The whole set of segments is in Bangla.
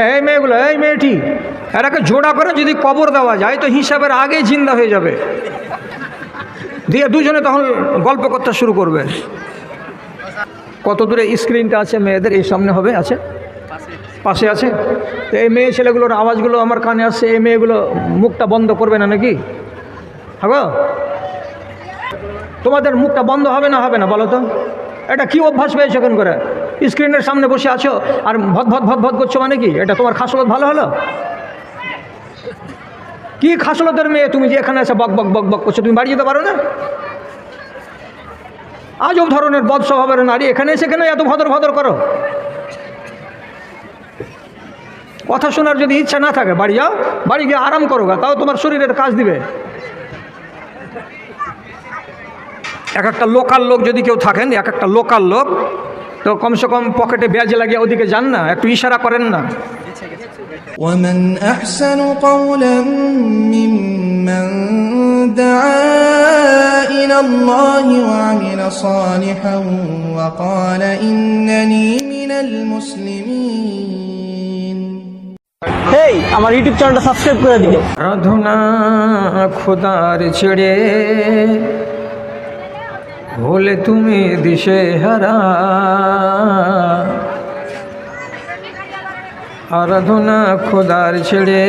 এই মেয়েগুলো, এই মেয়েটি এরাকে জোড়া করে যদি কবর দেওয়া যায়, তো হিসাবের আগেই জিন্দা হয়ে যাবে। দিয়ে দুজনে তখন গল্প করতে শুরু করবে। কত দূরে স্ক্রিনটা আছে মেয়েদের? এই সামনে হবে, আছে? পাশে আছে? তো এই মেয়ে ছেলেগুলোর আওয়াজগুলো আমার কানে আসছে, এই মেয়েগুলো মুখটা বন্ধ করবে না নাকি? হ্যাঁ তোমাদের মুখটা বন্ধ হবে না হবে না, বলো তো? এটা কি অভ্যাস পেয়েছে কেন করে? স্ক্রিনের সামনে বসে আছো আর ভদ ভদ ভদ ভদ করছ মানে কি? এটা তোমার খাসলত ভালো হলো? কি খাসলতের মেয়ে তুমি যে এখানে এসে বক বক বক বক করছ? তুমি বাড়ি যেতে পারো না? আজব ধরনের বদ স্বভাবের নারী। এখানে এসে কেন এত ভদর ভদর করো? কথা শোনার যদি ইচ্ছা না থাকে বাড়ি যাও বাড়ি গিয়ে আরাম করো গা, তাও তোমার শরীরের কাজ দিবে। এক একটা লোকাল লোক যদি কেউ থাকেন এক একটা লোকাল লোক তো কমসে কম পকেটে ব্যাজ লাগিয়ে ওদিকে যান না একটু ইশারা করেন না ومن أحسن قولا ممن دعا إلى الله وعمل صالحا وقال إنني من المسلمين এই আমার ইউটিউব চ্যানেলটা সাবস্ক্রাইব করে দিবে আরাধনা খোদার ছেড়ে হলে তুমি দিশে হারা। আরাধনা খোদার ছেড়ে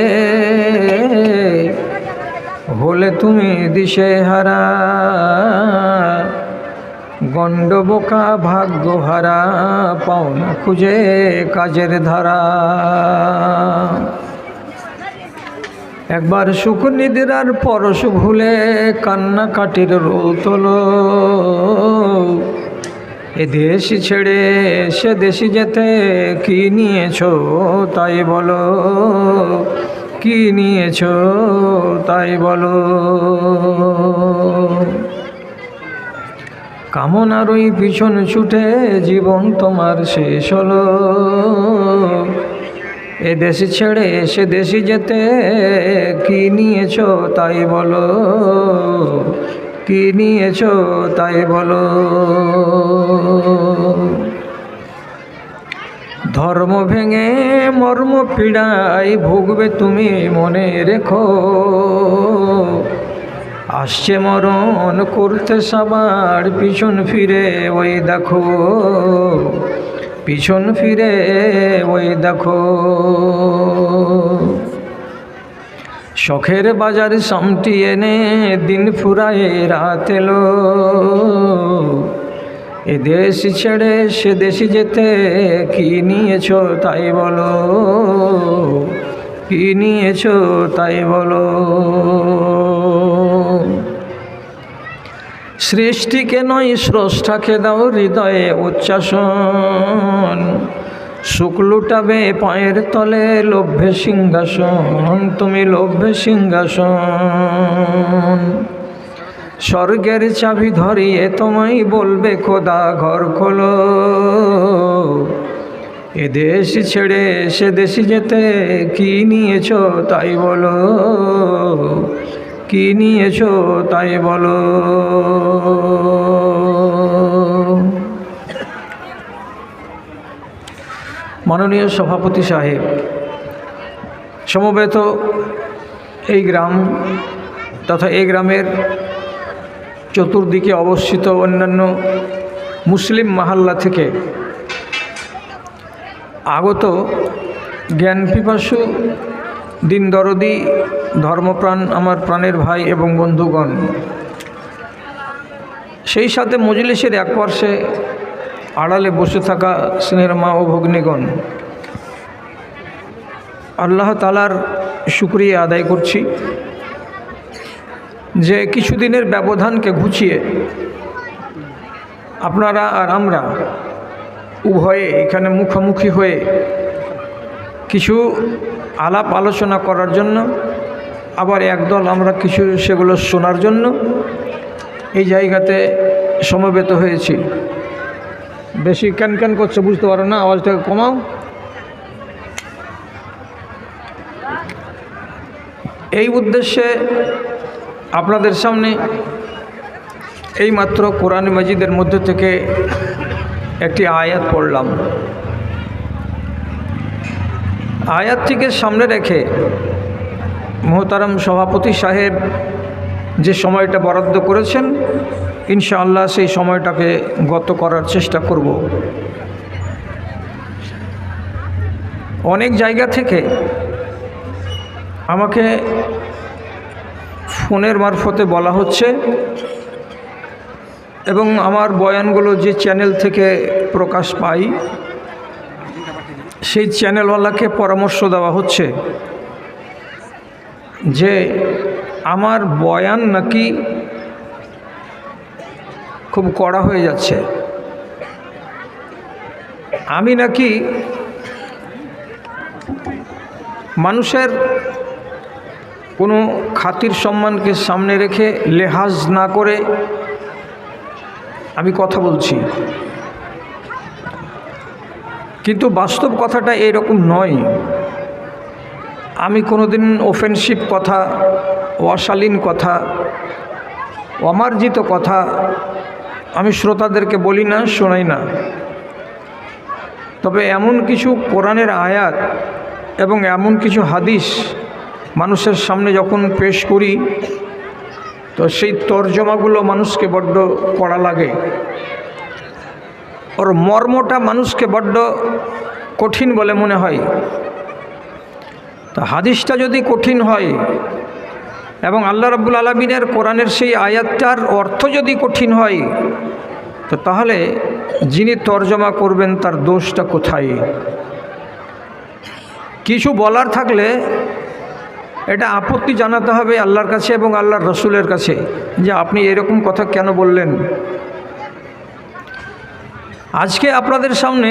হলে তুমি দিশে হারা। গণ্ড বোকা ভাগ্য হারা পাওনা খুঁজে কাজের ধারা। একবার সুখ নিদ্রার পরশ ভুলে কান্না কাটির রোল তোলো। এ দেশ ছেড়ে, সে দেশে যেতে কি নিয়েছো তাই বলো। কি নিয়েছো তাই বলো। কামনার ওই পিছন ছুটে জীবন তোমার শেষ হলো। এ দেশ ছেড়ে সে দেশে যেতে কি নিয়েছো তাই বলো? কি নিয়েছো তাই বলো? ধর্ম ভেঙে মর্ম পীড়াই ভুগবে তুমি মনে রেখো। আসছে মরণ, করতে সবার, পিছন ফিরে ওই দেখো। পিছন ফিরে ওই দেখো। শখের বাজার সামটি এনে দিন ফুরায় রাত এলো। এ দেশ ছেড়ে সে দেশে যেতে কি নিয়েছো তাই বলো। কি নিয়েছো তাই বলো। সৃষ্টিকে নয় স্রষ্টাকে দাও হৃদয়ে উচ্চাসন? সুখ লুটাবে পায়ের তলে লভ্যে সিংহাসন, তুমি লভ্যে সিংহাসন। স্বর্গের চাবি ধরিয়ে তোমায় বলবে, খোদা ঘর খোলো। এ দেশ ছেড়ে সে দেশে যেতে কি নিয়েছ তাই বলো। কি নিয়েছো তাই বলো। মাননীয় সভাপতি সাহেব, সমবেত এই গ্রাম তথা এই গ্রামের চতুর্দিকে অবস্থিত অন্যান্য মুসলিম মাহাল্লা থেকে আগত জ্ঞান পিপাসু দিন দরদি, ধর্মপ্রাণ আমার প্রাণের ভাই এবং বন্ধুগণ। সেই সাথে মজলিসের এক পার্শ্বে আড়ালে বসে থাকা স্নেহের মা ও ভগ্নীগণ। আল্লাহ তালার শুক্রিয়া আদায় করছি যে কিছুদিনের ব্যবধানকে ঘুচিয়ে আপনারা আর আমরা উভয়ে এখানে মুখোমুখি হয়ে কিছু আলাপ আলোচনা করার জন্য, আবার একদল আমরা কিছু সেগুলো শোনার জন্য এই জায়গাতে সমবেত হয়েছি। বেশি ক্যান ক্যান করছে, বুঝতে পারো না, আওয়াজটাকে কমাও। এই উদ্দেশ্যে আপনাদের সামনে এইমাত্র কোরআন মজিদের মধ্যে থেকে একটি আয়াত পড়লাম। আয়াতটিকে সামনে রেখে মোহতারাম সভাপতি সাহেব যে সময়টা বরাদ্দ করেছেন, ইনশাআল্লাহ সেই সময়টাকে গত করার চেষ্টা করব। অনেক জায়গা থেকে আমাকে ফোনের মারফতে বলা হচ্ছে এবং আমার বয়ানগুলো যে চ্যানেল থেকে প্রকাশ পাই সেই চ্যানেলওয়ালাকে পরামর্শ দেওয়া হচ্ছে যে আমার বয়ান নাকি খুব কড়া হয়ে যাচ্ছে। আমি নাকি মানুষের কোনো খাতির সম্মানকে সামনে রেখে লেহাজ না করে আমি কথা বলছি। কিন্তু বাস্তব কথাটা এরকম নয়। আমি কোনোদিন অফেন্সিভ কথা, অশালীন কথা, অমার্জিত কথা আমি শ্রোতাদেরকে বলি না, শোনাই না। তবে এমন কিছু কোরআনের আয়াত এবং এমন কিছু হাদিস মানুষের সামনে যখন পেশ করি, তো সেই তর্জমাগুলো মানুষকে বড্ড কড়া লাগে। ওর মর্মটা মানুষকে বড্ড কঠিন বলে মনে হয়। তো হাদিসটা যদি কঠিন হয় এবং আল্লাহ রাব্বুল আলমিনের কোরআনের সেই আয়াতটার অর্থ যদি কঠিন হয়, তো তাহলে যিনি তর্জমা করবেন তার দোষটা কোথায়? কিছু বলার থাকলে এটা আপত্তি জানাতে হবে আল্লাহর কাছে এবং আল্লাহর রসুলের কাছে যে আপনি এরকম কথা কেন বললেন? আজকে আপনাদের সামনে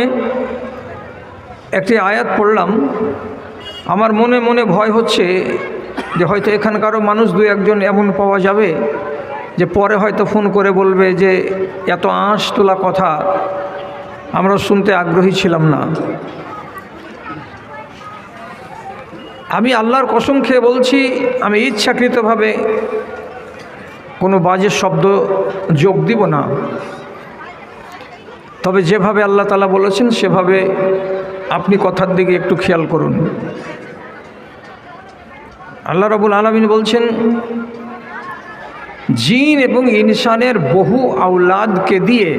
একটি আয়াত পড়লাম। আমার মনে মনে ভয় হচ্ছে যে হয়তো এখানকারও মানুষ দু একজন এমন পাওয়া যাবে যে পরে হয়তো ফোন করে বলবে যে, এত আঁশ তোলা কথা, আমরা শুনতে আগ্রহী ছিলাম না। আমি আল্লাহর কসম খেয়ে বলছি, আমি ইচ্ছাকৃতভাবে কোনো বাজে শব্দ যোগ দিব না। তবে যেভাবে আল্লাহ তালা বলেছেন, সেভাবে আপনি কথার দিকে একটু খেয়াল করুন আল্লাহ রবুল আলমিন বলছেন, জিন এবং ইনসানের বহু আউলাদকে দিয়ে,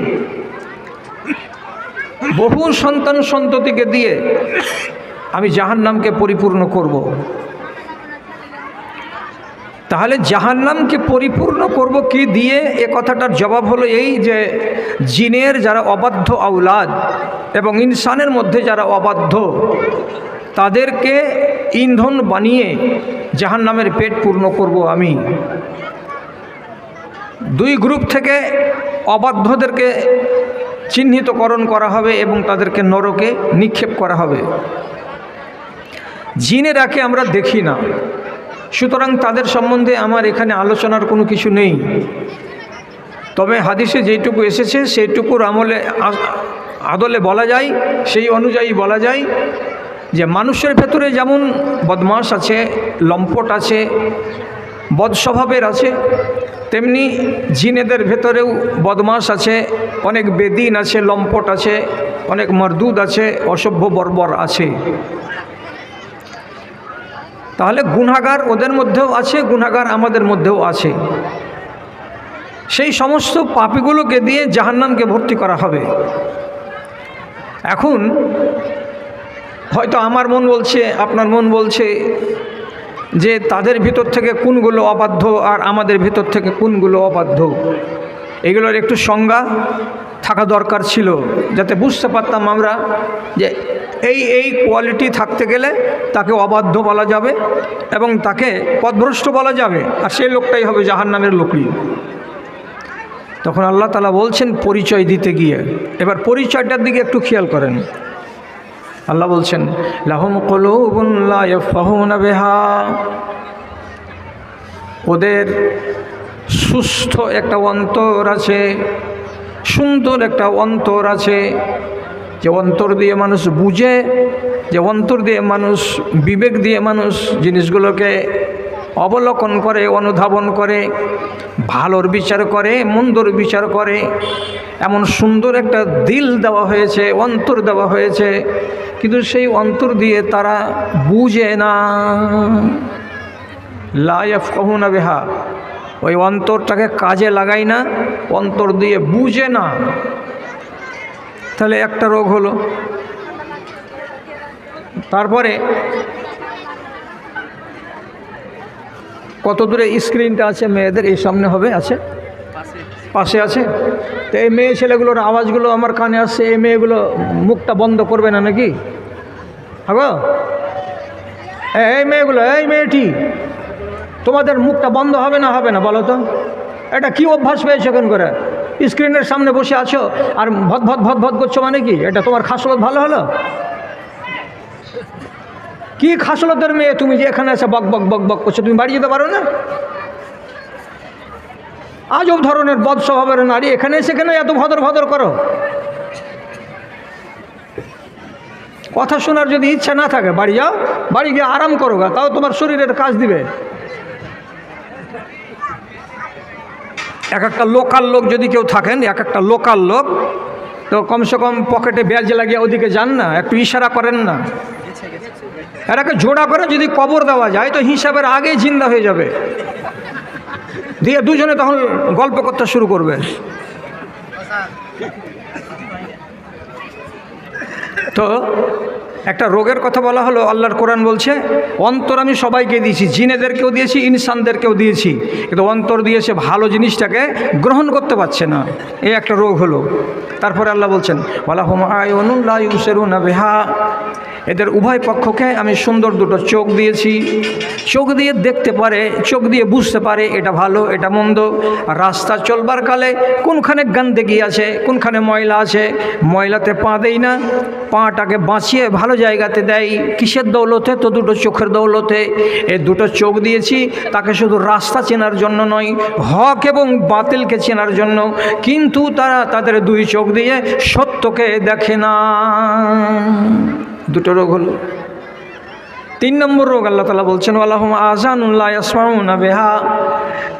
বহু সন্তান সন্ততিকে দিয়ে আমি জাহান্নামকে পরিপূর্ণ করব। তাহলে জাহান্নামকে পরিপূর্ণ করব কি দিয়ে? এ কথাটার জবাব হলো এই যে জিনের যারা অবাধ্য আউলাদ এবং ইনসানের মধ্যে যারা অবাধ্য, তাদেরকে ইন্ধন বানিয়ে জাহান্নামের পেট পূর্ণ করব আমি। দুই গ্রুপ থেকে অবাধ্যদেরকে চিহ্নিতকরণ করা হবে এবং তাদেরকে নরকে নিক্ষেপ করা হবে। জিনেরাকে আমরা দেখি না। সুতরাং তাদের সম্বন্ধে আমার এখানে আলোচনার কোনো কিছু নেই। তবে হাদিসে যেটুকু এসেছে সেইটুকুর আমলে আদলে বলা যায়, সেই অনুযায়ী বলা যায় যে মানুষের ভেতরে যেমন বদমাস আছে, লম্পট আছে, বদস্বভাবের আছে, তেমনি জিনেদের ভেতরেও বদমাস আছে, অনেক বেদিন আছে, লম্পট আছে, অনেক মরদুদ আছে, অসভ্য বর্বর আছে। তাহলে গুণাগার ওদের মধ্যেও আছে গুণাগার আমাদের মধ্যেও আছে। সেই সমস্ত পাপিগুলোকে দিয়ে জাহান্নামকে ভর্তি করা হবে। এখন হয়তো আমার মন বলছে, আপনার মন বলছে যে তাদের ভিতর থেকে কোনগুলো অবাধ্য আর আমাদের ভিতর থেকে কোনগুলো অবাধ্য। এগুলোর একটু সংজ্ঞা থাকা দরকার ছিল, যাতে বুঝতে পারতাম আমরা যে এই এই কোয়ালিটি থাকতে গেলে তাকে অবাধ্য বলা যাবে এবং তাকে পথভ্রষ্ট বলা যাবে। আর সেই লোকটাই হবে জাহান্নামের লোকই তখন আল্লাহ তালা বলছেন, পরিচয় দিতে গিয়ে। এবার পরিচয়টার দিকে একটু খেয়াল করেন। আল্লাহ বলছেন, লাহম কলুবুল্লাহ বেহা। ওদের সুস্থ একটা অন্তর আছে, সুন্দর একটা অন্তর আছে। যে অন্তর দিয়ে মানুষ বুঝে, যে অন্তর দিয়ে মানুষ বিবেক দিয়ে মানুষ জিনিসগুলোকে অবলোকন করে, অনুধাবন করে, ভালোর বিচার করে, মন্দর বিচার করে, এমন সুন্দর একটা দিল দেওয়া হয়েছে, অন্তর দেওয়া হয়েছে, কিন্তু সেই অন্তর দিয়ে তারা বুঝে না। লাইফ কহুনা বেহা। ওই অন্তরটাকে কাজে লাগাই না, অন্তর দিয়ে বুঝে না। তাহলে একটা রোগ হলো। তারপরে কত দূরে স্ক্রিনটা আছে মেয়েদের? এই সামনে হবে, আছে? পাশে আছে। তো এই মেয়ে ছেলেগুলোর আওয়াজগুলো আমার কানে আসছে, এই মেয়েগুলো মুখটা বন্ধ করবে না নাকি? হাগো এই মেয়েগুলো, এই মেয়েটি, তোমাদের মুখটা বন্ধ হবে না হবে না, বলো তো? এটা কি অভ্যাস পেয়েছ কেন করে? স্ক্রিনের সামনে বসে আছো? আর ভদ ভদ ভদ ভদ করছ মানে কি? এটা তোমার খাসলত ভালো হলো? কি খাসলতের মেয়ে তুমি যে এখানে এসে বক বক বক বক করছ? তুমি বাড়ি যেতে পারো না? আজব ধরনের বদ স্বভাবের নারী। এখানে এসে সেখানে এত ভদর ভদর করো? কথা শোনার যদি ইচ্ছা না থাকে, বাড়ি যাও। বাড়ি গিয়ে আরাম করো তাও তোমার শরীরের কাজ দিবে। এক একটা লোকাল লোক যদি কেউ থাকেন, এক একটা লোকাল লোক, তো কমসে কম পকেটে ব্যাজ লাগিয়ে ওদিকে যান না, একটু ইশারা করেন না। এরাকে জোড়া করে যদি কবর দেওয়া যায়, তো হিসাবের আগেই জিন্দা হয়ে যাবে। দিয়ে দুজনে তখন গল্প করতে শুরু করবে। তো একটা রোগের কথা বলা হলো, আল্লাহর কোরআন বলছে, অন্তর আমি সবাইকে দিয়েছি, জিনেদেরকেও দিয়েছি, ইনসানদেরকেও দিয়েছি, কিন্তু অন্তর দিয়ে সে ভালো জিনিসটাকে গ্রহণ করতে পারছে না। এ একটা রোগ হলো। তারপরে আল্লাহ বলছেন বলা হোম আয়নুল্লাহ ইউসেরুন বেহা। এদের উভয় পক্ষকে আমি সুন্দর দুটো চোখ দিয়েছি। চোখ দিয়ে দেখতে পারে, চোখ দিয়ে বুঝতে পারে এটা ভালো, এটা মন্দ। রাস্তা চলবার কালে কোনখানে গান্দেগি আছে, কোনখানে ময়লা আছে, ময়লাতে পা দেই না। পাটাকে বাঁচিয়ে ভালো জায়গাতে দেয় কিসের দৌলতে? তো দুটো চোখের দৌলতে। এ দুটো চোখ দিয়েছি, তাকে শুধু রাস্তা চেনার জন্য নয়, হক এবং বাতিলকে চেনার জন্য। কিন্তু তারা তাদের দুই চোখ দিয়ে সত্যকে দেখে না। দুটো রোগ হলো। তিন নম্বর রোগ আল্লাহ তালা বলছেন আল্লাহ আজানুল্লাহ আসমাউন বেহা।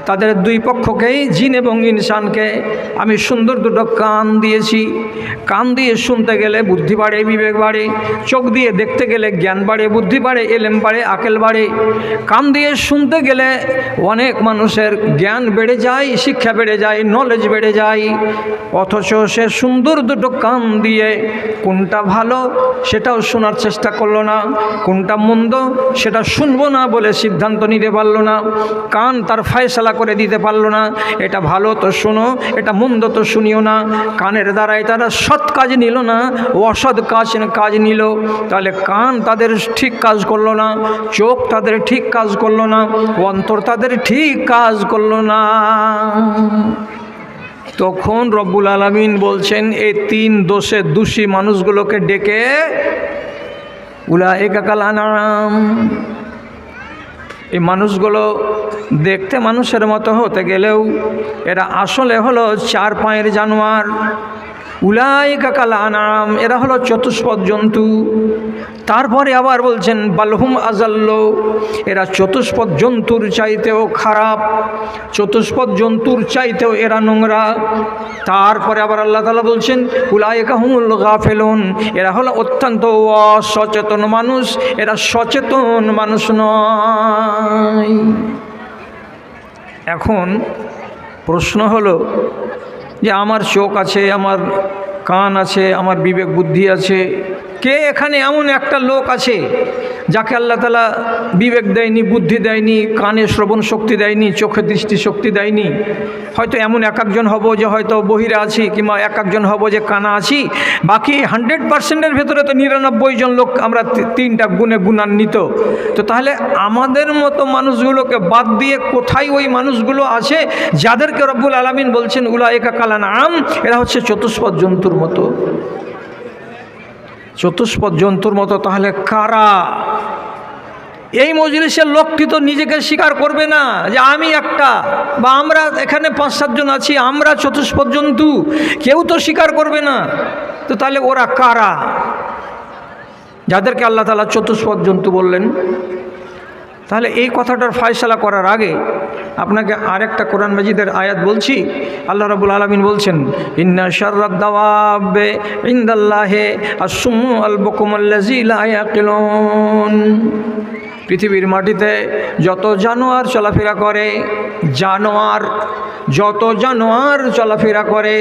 তাদের দুই পক্ষকেই জিন এবং ইনসানকে আমি সুন্দর দুটো কান দিয়েছি। কান দিয়ে শুনতে গেলে বুদ্ধি বাড়ে, বিবেক বাড়ে, চোখ দিয়ে দেখতে গেলে জ্ঞান বাড়ে, বুদ্ধি বাড়ে, এলেম বাড়ে, আকেল বাড়ে। কান দিয়ে শুনতে গেলে অনেক মানুষের জ্ঞান বেড়ে যায়, শিক্ষা বেড়ে যায় নলেজ বেড়ে যায়। অথচ সে সুন্দর দুটো কান দিয়ে কোনটা ভালো সেটাও শোনার চেষ্টা করল না, কোনটা মন্দ সেটা শুনব না বলে সিদ্ধান্ত নিতে পারল না। কান তার ফায়সালা করে দিতে পারল না। এটা ভালো তো শোনো, এটা মন্দ তো শুনিও না। কানের দ্বারাই তারা সৎ কাজ নিল না, অসৎ কাজ কাজ নিল। তাহলে কান তাদের ঠিক কাজ করল না, চোখ তাদের ঠিক কাজ করল না, অন্তর তাদের ঠিক কাজ করল না। তখন রব্বুল আলমিন বলছেন এই তিন দোষে দোষী মানুষগুলোকে ডেকে উলা একাকাল আনাম। এই মানুষগুলো দেখতে মানুষের মতো হতে গেলেও এরা আসলে হলো চার পায়ের জানোয়ার। উলাই কাকাল আনাম, এরা হলো চতুষ্পদ জন্তু। তারপরে আবার বলছেন, বালহুম আজাল্ল, এরা চতুষ্পদ জন্তুর চাইতেও খারাপ, চতুষ্পদ জন্তুর চাইতেও এরা নোংরা। তারপরে আবার আল্লাহ তালা বলছেন উলায়কাহুমুল গাফেলুন, এরা হলো অত্যন্ত অসচেতন মানুষ, এরা সচেতন মানুষ নয়। এখন প্রশ্ন হলো যে আমার চোখ আছে, আমার কান আছে, আমার বিবেক বুদ্ধি আছে। কে এখানে এমন একটা লোক আছে যাকে আল্লাহ তালা বিবেক দেয়নি, বুদ্ধি দেয়নি, কানে শ্রবণ শক্তি দেয়নি, চোখে দৃষ্টি শক্তি দেয়নি, হয়তো এমন এক একজন হব যে হয়তো বহিরে আছি কিংবা এক একজন হব যে কানা আছি, বাকি হান্ড্রেড পার্সেন্টের ভেতরে তো নিরানব্বই জন লোক আমরা তিনটা গুণে গুণান্বিত। তো তাহলে আমাদের মতো মানুষগুলোকে বাদ দিয়ে কোথায় ওই মানুষগুলো আছে যাদেরকে রব্বুল আলমিন বলছেন উলা একা কালান আম, এরা হচ্ছে চতুষ্পদ জন্তুর মতো। চতুষ্পদ জন্তুর মতো, তাহলে কারা? এই মজলিসের লোকটি তো নিজেকে স্বীকার করবে না যে আমি একটা, বা আমরা এখানে পাঁচ সাতজন আছি, আমরা চতুষ্পদ জন্তু, কেউ তো স্বীকার করবে না। তো তাহলে ওরা কারা? যাদেরকে আল্লাহ তালা চতুষ্পদ জন্তু বললেন তাহলে এই কথাটার ফয়সালা করার আগে আপনাকে আরেকটা কোরআন মাজিদের আয়াত বলছি। আল্লাহ রাবুল আলমিন বলছেন, ইন্না শর্রাদ্দাওয়াবে ইন্দাল্লাহে পৃথিবীর মাটিতে যত জানোয়ার চলাফেরা করে, জানোয়ার, যত জানোয়ার চলাফেরা করে,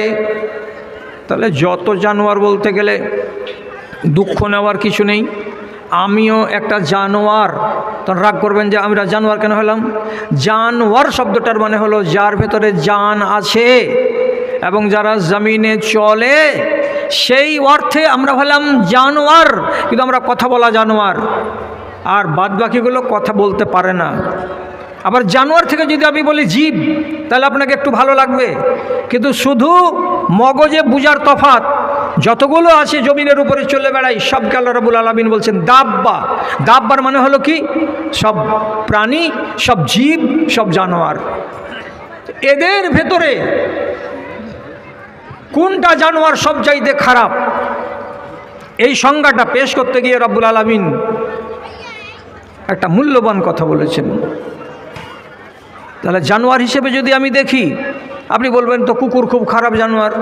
তাহলে যত জানোয়ার বলতে গেলে দুঃখ নেওয়ার কিছু নেই। আমিও একটা জানোয়ার। তখন রাগ করবেন যে আমরা জানোয়ার কেন হলাম? জানোয়ার শব্দটার মানে হলো যার ভেতরে জান আছে এবং যারা জমিনে চলে, সেই অর্থে আমরা হলাম জানোয়ার, কিন্তু আমরা কথা বলা জানোয়ার। আর বাদবাকিগুলো কথা বলতে পারে না। আবার জানোয়ার থেকে যদি আমি বলি জীব, তাহলে আপনাকে একটু ভালো লাগবে। কিন্তু শুধু মগজে বুজার তফাত যতগুলো আছে জমিনের উপরে চলে বেড়াই সবকে আল্লাহ রবুল আলমিন বলছেন দাব্বা। দাব্বার মানে হলো কি? সব প্রাণী, সব জীব, সব জানোয়ার। এদের ভেতরে কোনটা জানোয়ার সব চাইতে খারাপ? এই সংজ্ঞাটা পেশ করতে গিয়ে রব্বুল আলমিন একটা মূল্যবান কথা বলেছেন। তাহলে জানোয়ার হিসেবে যদি আমি দেখি, আপনি বলবেন তো কুকুর খুব খারাপ জানোয়ার।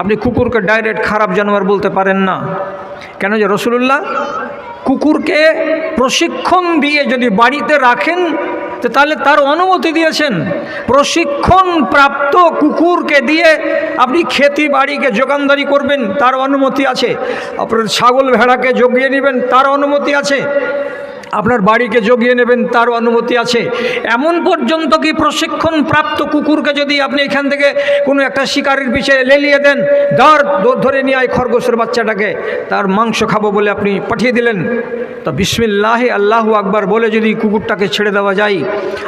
আপনি কুকুরকে ডাইরেক্ট খারাপ জানোয়ার বলতে পারেন না। কেন যে রসুল্লাহ কুকুরকে প্রশিক্ষণ দিয়ে যদি বাড়িতে রাখেন তাহলে তার অনুমতি দিয়েছেন। প্রশিক্ষণ প্রাপ্ত কুকুরকে দিয়ে আপনি খেতি বাড়িকে যোগানদারি করবেন, তার অনুমতি আছে। আপনার ছাগল ভেড়াকে জগিয়ে নেবেন, তার অনুমতি আছে। আপনার বাড়িকে জগিয়ে নেবেন তার অনুমতি আছে। এমন পর্যন্ত কি প্রশিক্ষণ প্রাপ্ত কুকুরকে যদি আপনি এখান থেকে কোনো একটা শিকারির পিছিয়ে লেলিয়ে দেন ধ- ধরে নিয়ে আয় খরগোশের বাচ্চাটাকে, তার মাংস খাব বলে আপনি পাঠিয়ে দিলেন। তা বিসমিল্লাহ আল্লাহ আকবার বলে যদি কুকুরটাকে ছেড়ে দেওয়া যায়,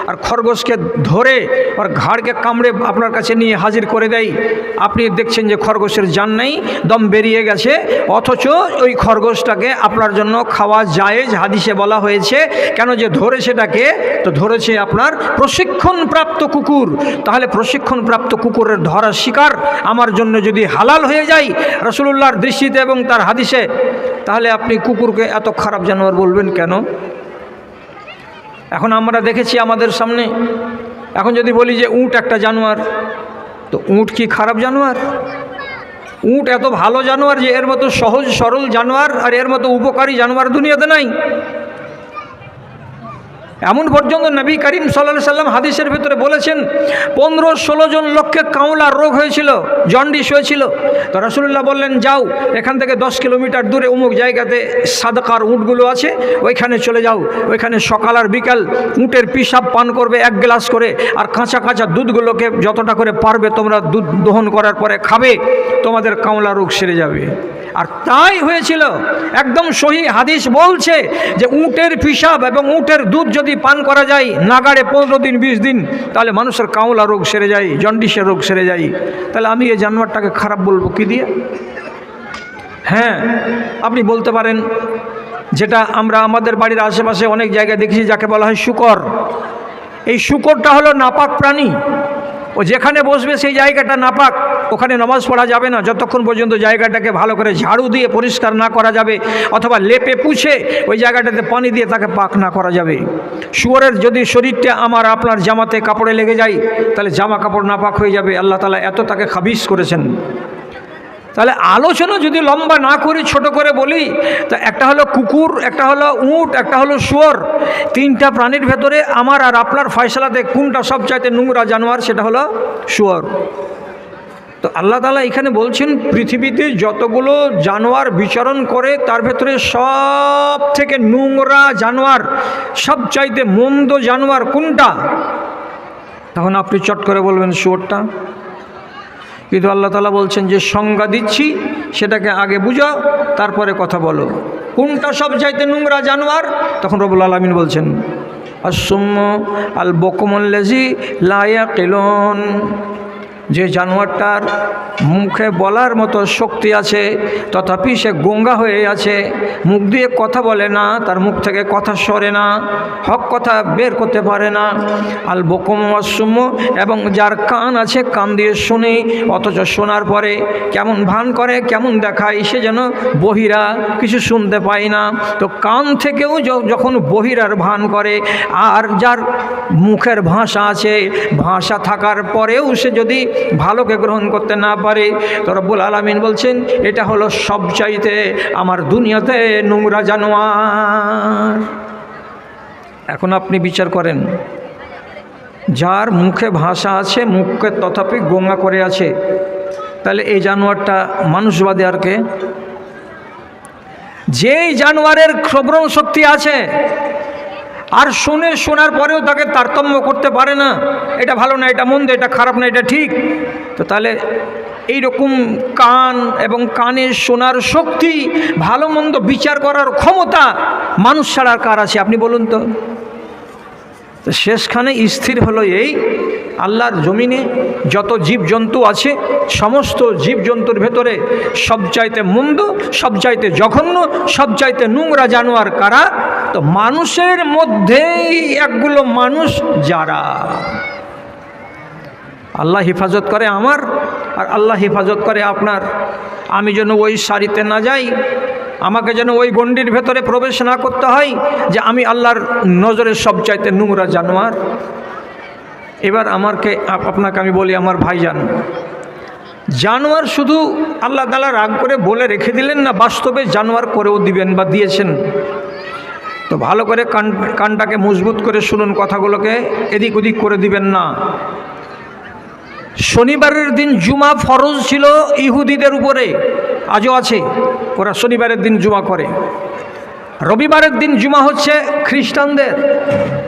আর খরগোশকে ধরে আর ঘাড়কে কামড়ে আপনার কাছে নিয়ে হাজির করে দেয়, আপনি দেখছেন যে খরগোশের জান নেই, দম বেরিয়ে গেছে, অথচ ওই খরগোশটাকে আপনার জন্য খাওয়া জায়েজ হাদিসে বলা হয়েছে। কেন যে ধরে সেটাকে, তো ধরেছে আপনার প্রশিক্ষণপ্রাপ্ত কুকুর। তাহলে প্রশিক্ষণপ্রাপ্ত কুকুরের ধরা শিকার আমার জন্য যদি হালাল হয়ে যায় রসুল্লাহর দৃষ্টিতে এবং তার হাদিসে, তাহলে আপনি কুকুরকে এত খারাপ জানোয়ার বলবেন কেন? এখন আমরা দেখেছি আমাদের সামনে, এখন যদি বলি যে উট একটা জানোয়ার, তো উট কি খারাপ জানোয়ার? উঁট এত ভালো জানোয়ার যে এর মতো সহজ সরল জানোয়ার আর এর মতো উপকারী জানোয়ার দুনিয়াতে নাই। এমন পর্যন্ত নবী করিম সাল্লাহ সাল্লাম হাদিসের ভিতরে বলেছেন, পনেরো ষোলো জন লোককে কাউলার রোগ হয়েছিল, জন্ডিস হয়েছিল। তো রসুল্লাহ বললেন, যাও, এখান থেকে দশ কিলোমিটার দূরে অমুক জায়গাতে সাদকার উঁটগুলো আছে, ওইখানে চলে যাও। ওইখানে সকাল আর বিকাল উঁটের পিসাব পান করবে এক গ্লাস করে, আর কাঁচা কাঁচা দুধগুলোকে যতটা করে পারবে তোমরা দুধ দহন করার পরে খাবে, তোমাদের কামলা রোগ সেরে যাবে। আর তাই হয়েছিল, একদম সহি হাদিস বলছে যে উটের পিসাব এবং উটের দুধ যদি পান করা যায়, নাগাড়ে পনেরো দিন, বিশ দিন, তাহলে মানুষের কাউলা রোগ সেরে যায়, জন্ডিসের রোগ সেরে যায়। তাহলে আমি এই জানোয়ারটাকে খারাপ বলব কি দিয়ে? হ্যাঁ আপনি বলতে পারেন, যেটা আমরা আমাদের বাড়ির আশেপাশে অনেক জায়গায় দেখেছি, যাকে বলা হয় শুকর। এই শুকরটা হলো নাপাক প্রাণী। ও যেখানে বসবে সেই জায়গাটা নাপাক, ওখানে নামাজ পড়া যাবে না। যতক্ষণ পর্যন্ত জায়গাটাকে ভালো করে ঝাড়ু দিয়ে পরিষ্কার না করা যাবে, অথবা লেপে পুছে ওই জায়গাটাতে পানি দিয়ে তাকে পাক না করা যাবে। শুয়ারের যদি শরীরটা আমার আপনার জামাতে কাপড়ে লেগে যায়, তাহলে জামা কাপড় নাপাক হয়ে যাবে। আল্লাহ তালা এত তাকে খাবিস করেছেন। তাহলে আলোচনা যদি লম্বা না করি ছোট করে বলি, তা একটা হলো কুকুর, একটা হলো উঁট, একটা হলো শুয়োর, তিনটা প্রাণীর ভেতরে আমার আর আপনার ফয়সলাতে কোনটা সবচাইতে নোংরা জানোয়ার, সেটা হলো শুয়োর। তো আল্লাহ তালা এখানে বলছেন, পৃথিবীতে যতগুলো জানোয়ার বিচরণ করে, তার ভেতরে সব থেকে নোংরা জানোয়ার, সবচাইতে মন্দ জানোয়ার কোনটা? তখন আপনি চট করে বলবেন, শুয়োরটা। কিন্তু আল্লাহ তালা বলছেন যে সংজ্ঞা দিচ্ছি, সেটাকে আগে বুঝাও, তারপরে কথা বলো। কোনটা সব চাইতে নোংরা জানোয়ার? তখন রবুল আলমিন বলছেন অসম্য আল বকমল্লাজি লায়া কেলন যে জানোয়ারটার মুখে বলার মতো শক্তি আছে, তথাপি সে গঙ্গা হয়ে আছে। মুখ দিয়ে কথা বলে না, তার মুখ থেকে কথা সরে না, হক কথা বের করতে পারে না। আল বকম অসুম এবং যার কান আছে কান দিয়ে শুনে, অথচ শোনার পরে কেমন ভান করে, কেমন দেখায়, সে যেন বহিরা, কিছু শুনতে পায় না। তো কান থেকেও যখন বহিরার ভান করে, আর যার মুখের ভাষা আছে, ভাষা থাকার পরেও সে যদি ভালোকে গ্রহণ করতে না পারে। তো রব্বুল আলমিন বলছেন, এটা হলো সবচাইতে আমার দুনিয়াতে নোংরা জানোয়ার। এখন আপনি বিচার করেন, যার মুখে ভাষা আছে মুখকে তথাপি গঙ্গা করে আছে, তাহলে এই জানোয়ারটা মানুষবাদী আর কে? যেই জানোয়ারের শ্রবণ শক্তি আছে আর শুনে শোনার পরেও তাকে তারতম্য করতে পারে না। এটা ভালো না, এটা মন্দ, এটা খারাপ না, এটা ঠিক। তো তাহলে এই রকম কান এবং কানে শোনার শক্তি, ভালো মন্দ বিচার করার ক্ষমতা মানুষ ছাড়ার কার আছে, আপনি বলুন তো? তো শেষখানে স্থির হলো এই, আল্লাহর জমিনে যত জীবজন্তু আছে, সমস্ত জীবজন্তুর ভেতরে সবচাইতে মন্দ, সবচাইতে জঘন্য, সবচাইতে নোংরা জানোয়ার কারা? তো মানুষের মধ্যেই একগুলো মানুষ যারা। আল্লাহ হেফাজত করে আমার আর আল্লাহ হেফাজত করে আপনার। আমি যেন ওই সারিতে না যাই, আমাকে যেন ওই গণ্ডির ভেতরে প্রবেশ না করতে হয় যে আমি আল্লাহর নজরের সবচাইতে নোংরা জানোয়ার। এবার আমারকে আপ- আপনাকে আমি বলি আমার ভাইজান, জানোয়ার শুধু আল্লাহ তালা রাগ করে বলে রেখে দিলেন না, বাস্তবে জানোয়ার করেও দিবেন বা দিয়েছেন। তো ভালো করে কান, কানটাকে মজবুত করে শুনুন কথাগুলোকে, এদিক ওদিক করে দিবেন না। শনিবারের দিন জুমা ফরজ ছিল ইহুদিদের উপরে, আজও আছে, ওরা শনিবারের দিন জুমা করে। রবিবারের দিন জুমা হচ্ছে খ্রিস্টানদের,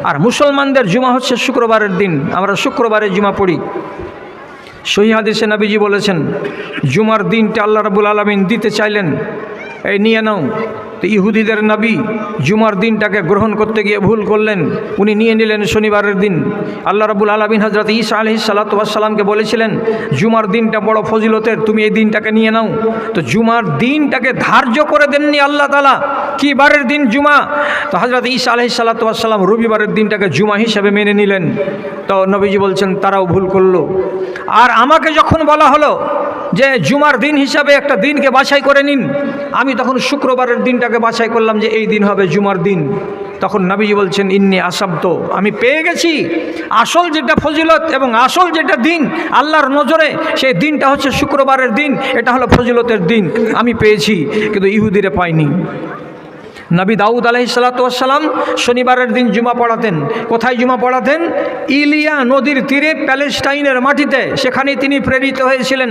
আর মুসলমানদের জুমা হচ্ছে শুক্রবারের দিন, আমরা শুক্রবারে জুমা পড়ি। সহি হাদিসে নবীজি বলেছেন, জুমার দিনটা আল্লাহ রাবুল আলমিন দিতে চাইলেন, এই নিয়ে নাও। তো ইহুদিদের নবী জুমার দিনটাকে গ্রহণ করতে গিয়ে ভুল করলেন। উনি নিয়ে নিলেন শনিবারের দিন। আল্লাহ রাবুল আলমিন হজরত ঈসা আলহি সাল্লাতামকে বলেছিলেন, জুমার দিনটা বড় ফজিলতের, তুমি এই দিনটাকে নিয়ে নাও। তো জুমার দিনটাকে ধার্য করে দেননি আল্লাহ তালা কি বারের দিন জুমা? তো হজরত ঈসা আলহি সাল্লাতাম রবিবারের দিনটাকে জুমা হিসাবে মেনে নিলেন। তো নবীজি বলছেন, তারাও ভুল করল। আর আমাকে যখন বলা হলো যে জুমার দিন হিসাবে একটা দিনকে বাছাই করে নিন। আমি তখন শুক্রবারের দিনটাকে বাছাই করলাম যে এই দিন হবে জুমার দিন। তখন নাবিজি বলছেন, ইন্নি আসাব্দ আমি পেয়ে গেছি। আসল যেটা ফজিলত এবং আসল যেটা দিন আল্লাহর নজরে, সেই দিনটা হচ্ছে শুক্রবারের দিন। এটা হলো ফজিলতের দিন। আমি পেয়েছি, কিন্তু ইহুদিরে পাইনি নবী দাউদ আলহি সাল্লাতাম শনিবারের দিন জুমা পড়াতেন। কোথায় জুমা পড়াতেন? ইলিয়া নদীর তীরে প্যালেস্টাইনের মাটিতে। সেখানেই তিনি প্রেরিত হয়েছিলেন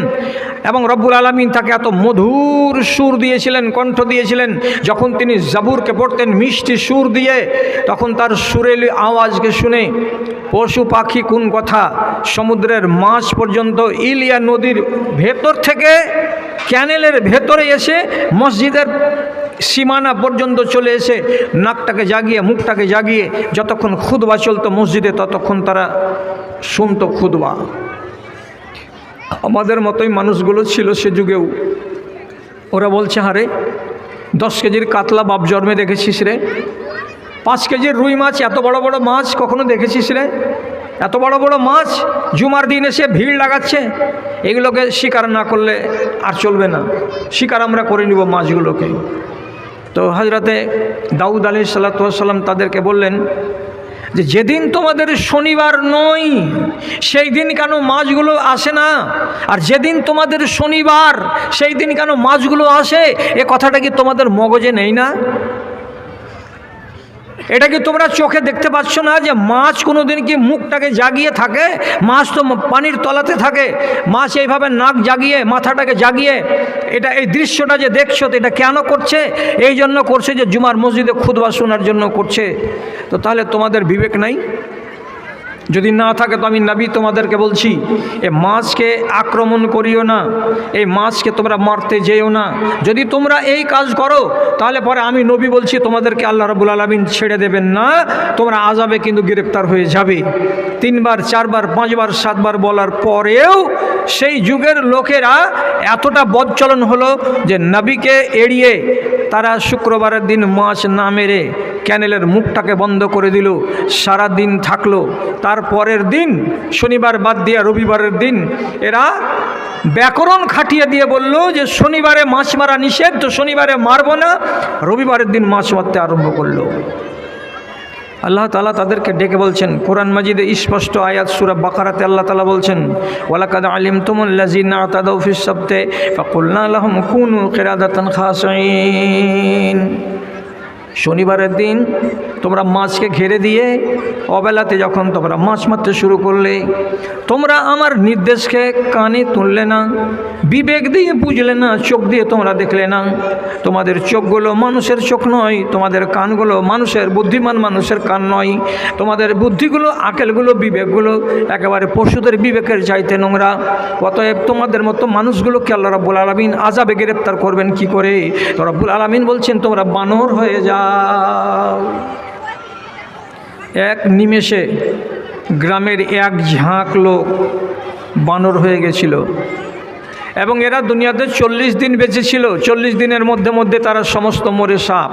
এবং রব্বুল আলমিন তাকে এত মধুর সুর দিয়েছিলেন, কণ্ঠ দিয়েছিলেন। যখন তিনি জাবুরকে পড়তেন, মিষ্টি সুর দিয়ে, তখন তার সুরেলি আওয়াজকে শুনে, পশু পাখি কোন কথা? সমুদ্রের মাছ পর্যন্ত ইলিয়া নদীর ভেতর থেকে ক্যানেলের ভেতরে এসে মসজিদের সীমানা পর্যন্ত চলে এসে নাকটাকে জাগিয়ে, মুখটাকে জাগিয়ে যতক্ষণ খুদবা চলতো মসজিদে, ততক্ষণ তারা শুনতো খুদবা। আমাদের মতোই মানুষগুলো ছিল সে যুগেও। ওরা বলছে, হারে, দশ কেজির কাতলা বাপ জন্মে দেখেছিস রে? পাঁচ কেজির রুই মাছ, এত বড় বড় মাছ কখনো দেখেছিস রে? এত বড় বড় মাছ, জুমার দিন এসে ভিড় লাগাচ্ছে। এগুলোকে শিকার না করলে আর চলবে না। শিকার আমরা করে নিব মাছগুলোকে। তো হজরতে দাউদ আলী সাল্লাম তাদেরকে বললেন যে যেদিন তোমাদের শনিবার নয়, সেই দিন কেন মাছগুলো আসে না? আর যেদিন তোমাদের শনিবার, সেই দিন কেন মাছগুলো আসে? এ কথাটা কি তোমাদের মগজে নেই না? এটা কি তোমরা চোখে দেখতে পাচ্ছ না যে মাছ কোনো দিন কি মুখটাকে জাগিয়ে থাকে? মাছ তো পানির তলাতে থাকে। মাছ এইভাবে নাক জাগিয়ে, মাথাটাকে জাগিয়ে, এটা এই দৃশ্যটা যে দেখছ তো এটা কেন করছে? এই জন্য করছে যে জুমার মসজিদে খুদবা শোনার জন্য করছে। তো তাহলে তোমাদের বিবেক নাই? যদি না থাকে তো আমি নাবি তোমাদেরকে বলছি, এ মাছকে আক্রমণ করিও না, এই মাছকে তোমরা মারতে যেও না। যদি তোমরা এই কাজ করো, তাহলে পরে আমি নবী বলছি, তোমাদেরকে আল্লাহ রাবুল আলমিন ছেড়ে দেবেন না, তোমরা আজাবে কিন্তু গ্রেপ্তার হয়ে যাবে। তিনবার, চারবার, পাঁচবার, সাতবার বলার পরেও সেই যুগের লোকেরা এতটা বদচলন হলো যে নবীকে এড়িয়ে তারা শুক্রবারের দিন মাছ না মেরে ক্যানেলের মুখটাকে বন্ধ করে দিল সারা দিন থাকল তারপরের দিন, শনিবার বাদ দিয়া রবিবারের দিন, এরা ব্যাকরণ খাটিয়ে দিয়ে বলল যে শনিবারে মাছ মারা নিষেধ, তো শনিবারে মারব না, রবিবারের দিন মাছ মারতে আরম্ভ করল। আল্লাহ তালা তাদেরকে ডেকে বলছেন, কোরআন মাজিদে স্পষ্ট আয়াত সুরা বাকারাতে আল্লাহ তালা বলছেন, ওয়ালাকাদ আলিম তুমুল্লাজিনা সপ্তে আলহম কুনু কেরাদাতান শনিবারের দিন তোমরা মাছকে ঘেরে দিয়ে অবেলাতে যখন তোমরা মাছ মারতে শুরু করলে, তোমরা আমার নির্দেশকে কানে তুললে না, বিবেক দিয়ে বুঝলে না, চোখ দিয়ে তোমরা দেখলে না। তোমাদের চোখগুলো মানুষের চোখ নয়, তোমাদের কানগুলো মানুষের বুদ্ধিমান মানুষের কান নয়। তোমাদের বুদ্ধিগুলো, আকেলগুলো, বিবেকগুলো একেবারে পশুদের বিবেকের চাইতে নোংরা। অতএব তোমাদের মতো মানুষগুলোকে আল্লাহ রাব্বুল আলমিন আজাবে গ্রেপ্তার করবেন কি করে? রব্বুল আলমিন বলছেন, তোমরা বানর হয়ে যাও। এক নিমেষে গ্রামের এক ঝাঁক লোক বানর হয়ে গেছিল। এবং এরা দুনিয়াতে চল্লিশ দিন বেঁচে ছিল। চল্লিশ দিনের মধ্যে মধ্যে তারা সমস্ত মরে সাপ।